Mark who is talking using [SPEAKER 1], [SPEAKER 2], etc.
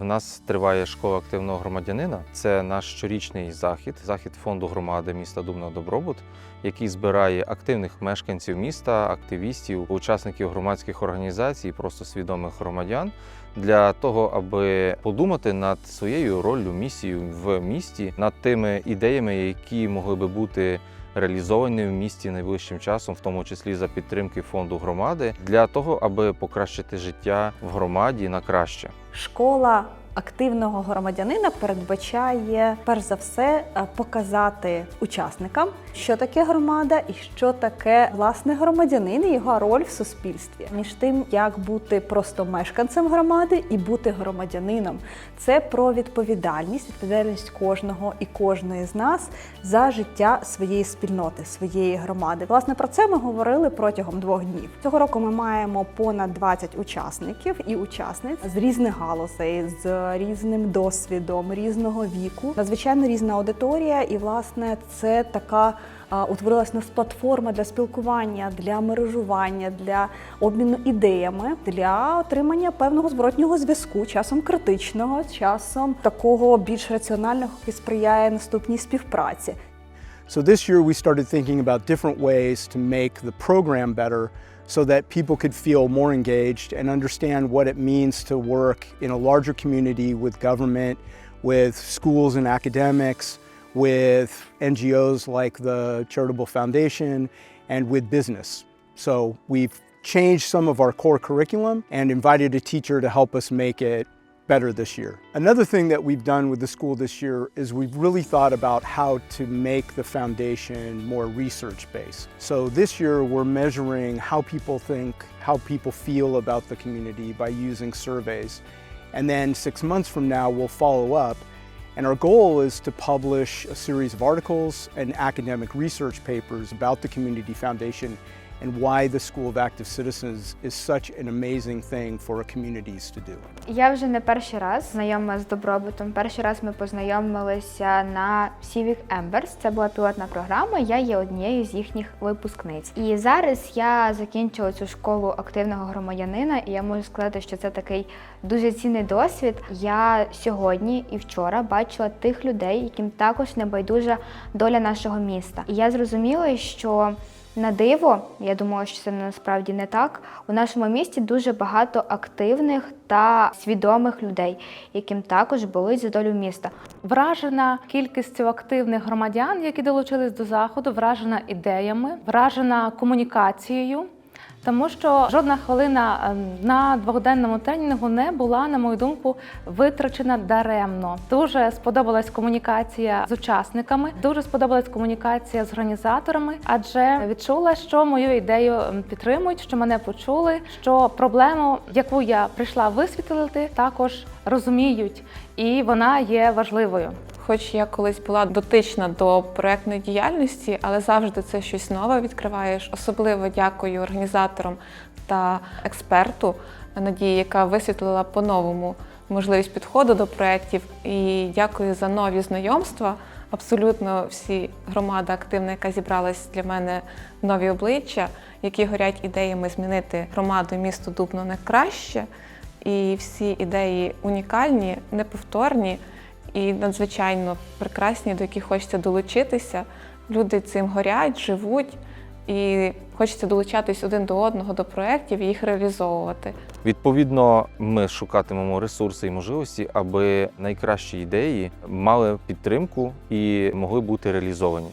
[SPEAKER 1] У нас триває школа активного громадянина. Це наш щорічний захід, захід фонду громади міста Дубна Добробут, який збирає активних мешканців міста, активістів, учасників громадських організацій, просто свідомих громадян для того, аби подумати над своєю роллю, місією в місті, над тими ідеями, які могли би бути реалізовані в місті найближчим часом, в тому числі за підтримки фонду громади, для того, аби покращити життя в громаді на краще.
[SPEAKER 2] Школа активного громадянина передбачає перш за все е, показати учасникам, що таке громада і що таке власне громадянин і його роль в суспільстві. Між тим, як бути просто мешканцем громади і бути громадянином, це про відповідальність, відповідальність кожного і кожної з нас за життя своєї спільноти, своєї громади. Власне про це ми говорили протягом двох днів. Цього року ми маємо понад 20 учасників і учасниць з різних галузей, з різним досвідом, різного віку. Надзвичайно різна аудиторія, і власне це така. Утворилась нас платформа для спілкування, для мережування, для обміну ідеями, для отримання певного зворотнього зв'язку, часом критичного, часом такого більш раціонального, який сприяє наступній співпраці.
[SPEAKER 3] So this year we started thinking about different ways to make the program better so that people could feel more engaged and understand what it means to work in a larger community with government, with schools and academics, with NGOs like the Charitable Foundation, and with business. So we've changed some of our core curriculum and invited a teacher to help us make it better this year. Another thing that we've done with the school this year is we've really thought about how to make the foundation more research based. So this year we're measuring how people think, how people feel about the community by using surveys. And then six months from now we'll follow up. And our goal is to publish a series of articles and academic research papers about the Community Foundation and why the School of Active Citizens is such an amazing thing for communities to do.
[SPEAKER 4] Я вже не перший раз знайома з добробутом. Перший раз ми познайомилися на Civic Embers. Це була пілотна програма. Я є однією з їхніх випускниць. І зараз я закінчила цю школу активного громадянина, і я можу сказати, що це такий дуже цінний досвід. Я сьогодні і вчора бачила тих людей, яким також не байдужа доля нашого міста. І я зрозуміла, що на диво, я думала, що це насправді не так. У нашому місті дуже багато активних та свідомих людей, яким також болить за долю міста.
[SPEAKER 5] Вражена кількістю активних громадян, які долучились до заходу, вражена ідеями, вражена комунікацією. Тому що жодна хвилина ем, на двогоденному тренінгу не була, на мою думку, витрачена даремно. Дуже сподобалась комунікація з учасниками, дуже сподобалась комунікація з організаторами, адже відчула, що мою ідею ем, підтримують, що мене почули, що проблему, яку я прийшла висвітлити, також розуміють, і вона є важливою.
[SPEAKER 6] Хоч я колись була дотична до проектної діяльності, але завжди це щось нове відкриваєш. Особливо дякую організаторам та експерту Надії, яка висвітлила по-новому можливість підходу до проєктів. І дякую за нові знайомства. Абсолютно всі громада активна, яка зібралась для мене нові обличчя, які горять ідеями змінити громаду і місто Дубно на краще. І всі ідеї унікальні, неповторні і надзвичайно прекрасні, до яких хочеться долучитися. Люди цим горять, живуть, і хочеться долучатись один до одного до проєктів і їх реалізовувати.
[SPEAKER 1] Відповідно, ми шукатимемо ресурси і можливості, аби найкращі ідеї мали підтримку і могли бути реалізовані.